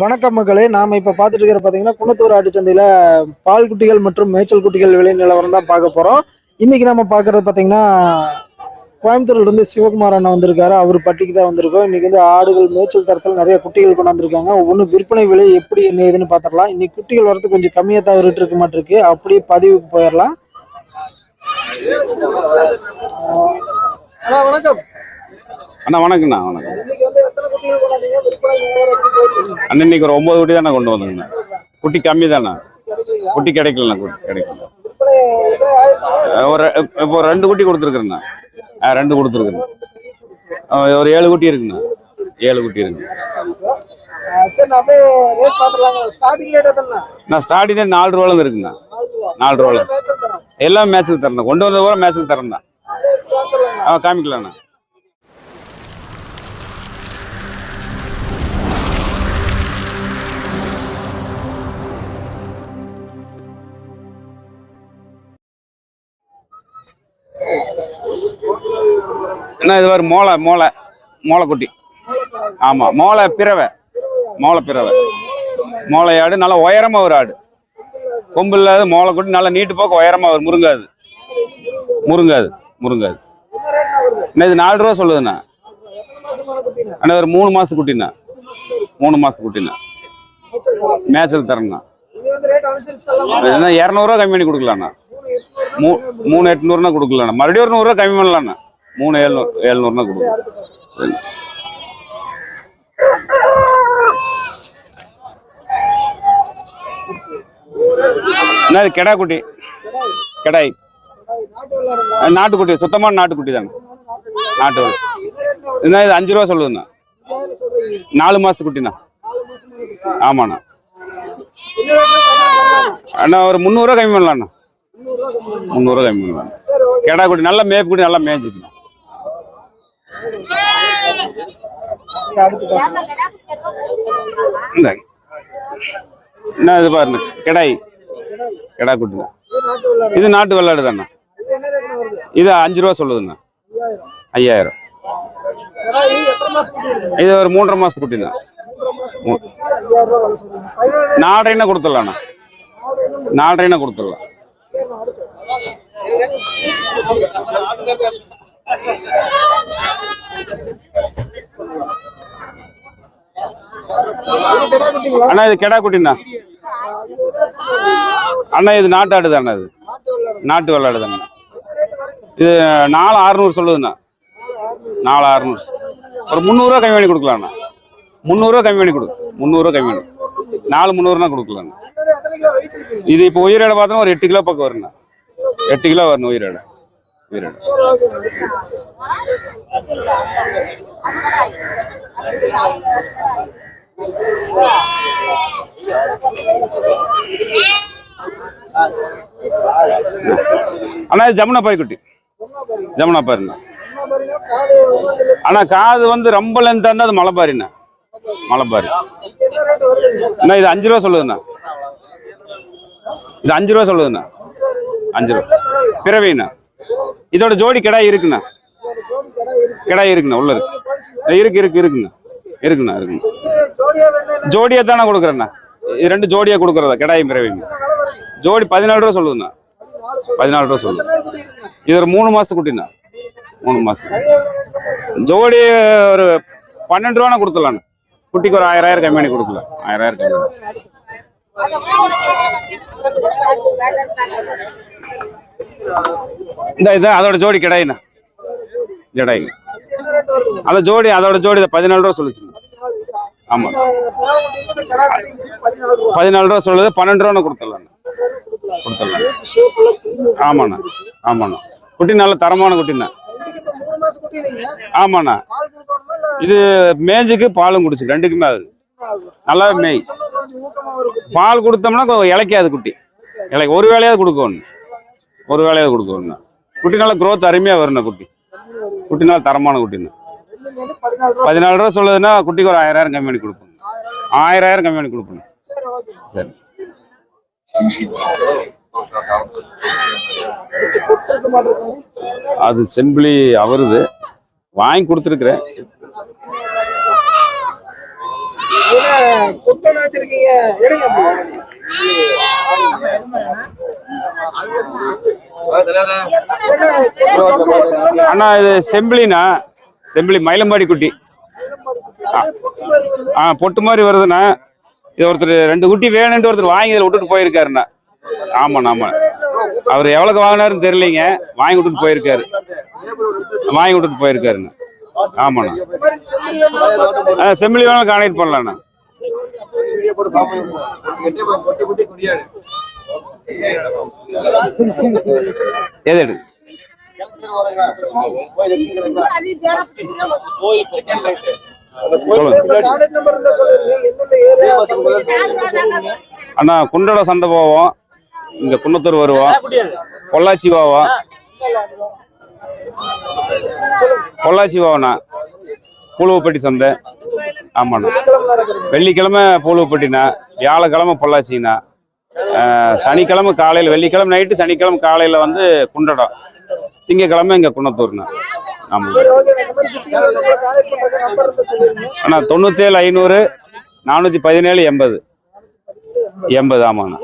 வணக்கம் மக்களே. நாம இப்ப பார்த்துட்டு இருக்கிற பாத்தீங்கன்னா குணத்தூர் ஆட்டுச்சந்தையில பால் குட்டிகள் மற்றும் மேய்ச்சல் குட்டிகள் விலை நிலவரம் தான் பார்க்க போறோம். இன்னைக்கு நம்ம பார்க்குறது பாத்தீங்கன்னா கோயம்புத்தூர்ல இருந்து சிவகுமார் அண்ணா வந்திருக்காரு. அவர் பட்டிக்கு தான் வந்திருக்கோம். இன்னைக்கு வந்து ஆடுகள் மேய்ச்சல் தரத்தில் நிறைய குட்டிகள் கொண்டாந்துருக்காங்க. ஒவ்வொன்று விற்பனை விலை எப்படி என்ன ஏதுன்னு பார்த்துடலாம். இன்னைக்கு குட்டிகள் வரது கொஞ்சம் கம்மியாக தான் இருக்கு இருக்க மாட்டிருக்கு. அப்படியே பதிவுக்கு போயிடலாம். அண்ணா வணக்கம். அண்ணா வணக்கண்ணா வணக்கம். அண்ணன் இன்னைக்கு ஒரு ஒன்பது குட்டி தானே கொண்டு வந்தேங்கண்ணா குட்டி கம்மி தானே குட்டி கிடைக்கலண்ணா குட்டி கிடைக்கல. ஒரு இப்போ ஒரு ரெண்டு குட்டி கொடுத்துருக்குறேண்ணா. ஆ ரெண்டு கொடுத்துருக்குறேன். ஒரு ஏழு குட்டி இருக்குண்ணா. ஏழு குட்டி இருக்கு. நான் ஸ்டார்டிங் நாலு ரூபால இருக்குண்ணா. நாலு ரூபால எல்லாம் மேட்ச்சுக்கு தரணும் கொண்டு வந்த பூரா மேட்சுக்கு தரேன் ஆ காமிக்கலாண்ணா. என்ன இது மாதிரி மோளை மோளை மோளை குட்டி மோளை பிறவை. மோளை பிறவை. மோளை ஆடு நல்லா உயரமாக ஒரு ஆடு. கொம்பு இல்லாத மோளை குட்டி நல்லா நீட்டு போக்க உயரமாக வரும் முருங்காது முருங்காது முருங்காது என்ன இது நாலு ரூபா சொல்லுதுண்ணா? அண்ணா ஒரு மூணு மாசத்து குட்டிண்ணா. மூணு மாசத்து குட்டிண்ணா. மேய்ச்சல் தரேண்ணா. இரநூறுவா கம்மி பண்ணி கொடுக்கலாண்ணா? மூ மூணு எட்நூறுனா கொடுக்கலாண்ணா. மறுபடியும் ஒரு நூறுரூவா கம்மி பண்ணலாண்ணா. மூணு அடுத்து பாருங்க. சரி. என்ன இது கெடா. குட்டி கெடாய். நாட்டுக்குட்டி சுத்தமான நாட்டுக்குட்டி தாங்க நாட்டு என்ன இது அஞ்சு ரூபா சொல்லுதுண்ணா? நாலு மாசத்து குட்டிண்ணா. ஆமாண்ணா. அண்ணா ஒரு முந்நூறுரூவா கம்மி பண்ணலாண்ணா பண்ணுங்க. முந்நூறுரூவா கம்மி பண்ணலாம். கெடா குட்டி நல்லா மேய்ப்பு குட்டி நல்லா மேய்ஞ்சிக்கணும் என்ன இது பாருங்க கிடாய். கிடா குட்டி இது நாட்டு வெள்ளாடு இது தானே? இது அஞ்சு ரூபா சொல்லுதுண்ணா ஐயாயிரம். இது ஒரு மூன்றரை மாசத்து குட்டி தான் நாலரைனா கொடுத்துடலாண்ணா. நாலரைனா கொடுத்துடலாம். இது குட்டிங்களா அண்ணா இது கெடா குட்டிண்ணா. அண்ணா இது நாட்டு ஆடு தானே இது. நாட்டு வெள்ளாடு தானே இது நாலு அறுநூறு சொல்லுதுண்ணா. நாலு அறுநூறு ஒரு முந்நூறுரூவா கம்மி பண்ணி கொடுக்கலாண்ணா. முந்நூறுரூவா கம்மி பண்ணி கொடு. முந்நூறுரூவா கம்மி பண்ணி. நாலு முந்நூறுனா கொடுக்கலாண்ணா. இது இப்போ உயிரோட பார்த்தோம்னா ஒரு எட்டு கிலோ பக்கம் வருண்ணா. எட்டு கிலோ வரணும் உயிரோட அண்ணா இது ஜமுனா பாய் குட்டி. ஜமுனா பாருண்ணா. அண்ணா காது வந்து ரொம்ப லென்த்தாக அது மலைப்பாரிண்ணா மலைப்பாரி அண்ணா இது அஞ்சு ரூபா சொல்லுதுண்ணா. இது அஞ்சு ரூபா சொல்லுதுண்ணா. அஞ்சு ரூபா அஞ்சு ரூபா. பிறவிண்ணா. இதோட ஜோடி கிடாய் இருக்குண்ணா. கிடாய் இருக்குண்ணா உள்ள இருக்கு. இருக்கு இருக்கு இருக்குண்ணா. இருக்குண்ணா இருக்குண்ணா. ஜோடியா தானே கொடுக்குறேண்ணா. இது ரெண்டு ஜோடியா கொடுக்குறதா கிடாயும் பிறவிங்க ஜோடி பதினாலு ரூபா சொல்லுதுண்ணா. பதினாலு ரூபா சொல்லுது. இது ஒரு மூணு மாசத்து குட்டிண்ணா. மூணு மாசத்துக்கு. ஜோடி ஒரு பன்னெண்டு ரூபானா கொடுத்துடலாண்ணா. குட்டிக்கு ஒரு ஆயிரம் ஆயிரம் கம்மி பண்ணி கொடுக்கலாம். ஆயிரம் ஆயிரம் கம்மி இந்த இது அதோட ஜோடி கிடாயிண்ணா ஜடாய். அந்த ஜோடி அதோட ஜோடி இதை பதினாலு ரூபா சொல்லுச்சுண்ணா ஆமா. பதினாலு ரூபா சொல்லுது பன்னெண்டு ரூபான்னு கொடுத்துடலாம் கொடுத்துடலாம் ஆமாண்ணா ஆமாண்ணா. குட்டி நல்ல தரமான குட்டிண்ணா. ஆமாண்ணா. இது மேஞ்சுக்கு பாலும் குடிச்சு ரெண்டுக்குமே ஆகுது நல்லா மேய். பால் கொடுத்தோம்னா கொஞ்சம் குட்டி. இலைக்கு ஒரு வேலையாவது கொடுக்கணும். ஒரு வேலையை கொடுக்கணும் குட்டி நல்லா க்ரோத் அருமையாக வரணும் குட்டி. குட்டி நல்லா தரமான குட்டின்னு பதினாலு ரூபா சொல்லுதுன்னா குட்டிக்கு ஒரு ஆயிரம் கம்மி பண்ணி கொடுப்போம். ஆயிரம் கம்மி பண்ணி கொடுப்போம். சரி. சரி அது செம்பிளி அவருது. வாங்கி கொடுத்துருக்குறேன். வச்சிருக்கீங்க. அண்ணா இது செம்பிளிண்ணா. செம்பிளி மயிலம்பாடி குட்டி. ஆ பொட்டு மாதிரி வருதுண்ணா. இது ஒருத்தர் ரெண்டு குட்டி வேணுன்ட்டு ஒருத்தர் வாங்கி இதில் விட்டுட்டு போயிருக்காருண்ணா. ஆமாண்ணா ஆமாம் அவர் எவ்வளோக்கு வாங்கினாருன்னு தெரியலைங்க. வாங்கி விட்டுட்டு போயிருக்காரு. வாங்கி விட்டுட்டு போயிருக்காருண்ணா. ஆமாண்ணா. செம்பிளி வேணாலும் கான்டாக்ட் பண்ணலாண்ணா. எது எடு அண்ணா குண்டோட சந்தை போவோம். இங்க குன்னத்தூர் வருவோம் பொள்ளாச்சி போவோம் பொள்ளாச்சி போவோண்ணா. பூலுவப்பட்டி சந்தை. ஆமாண்ணா. வெள்ளிக்கிழமை பூலுவப்பட்டிண்ணா வியாழக்கிழமை பொள்ளாச்சிண்ணா. சனிக்கிழமை காலையில் வெள்ளிக்கிழமை நைட்டு சனிக்கிழமை காலையில் வந்து குண்டடம் திங்கக்கிழமை இங்கே குன்னத்தூர்ண்ணா ஆமாம் அண்ணா தொண்ணூற்றேழு ஐநூறு நானூற்றி பதினேழு எண்பது. எண்பது ஆமாண்ணா.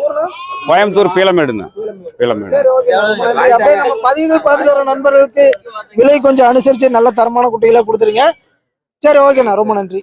கோயம்புத்தூர் பீளமேடுண்ணா. பீளமேடு. பதிவுகள் பார்த்துட்டு வர நண்பர்களுக்கு விலை கொஞ்சம் அனுசரித்து நல்ல தரமான குட்டிகளா கொடுத்துருங்க. சரி ஓகேண்ணா. ரொம்ப நன்றி.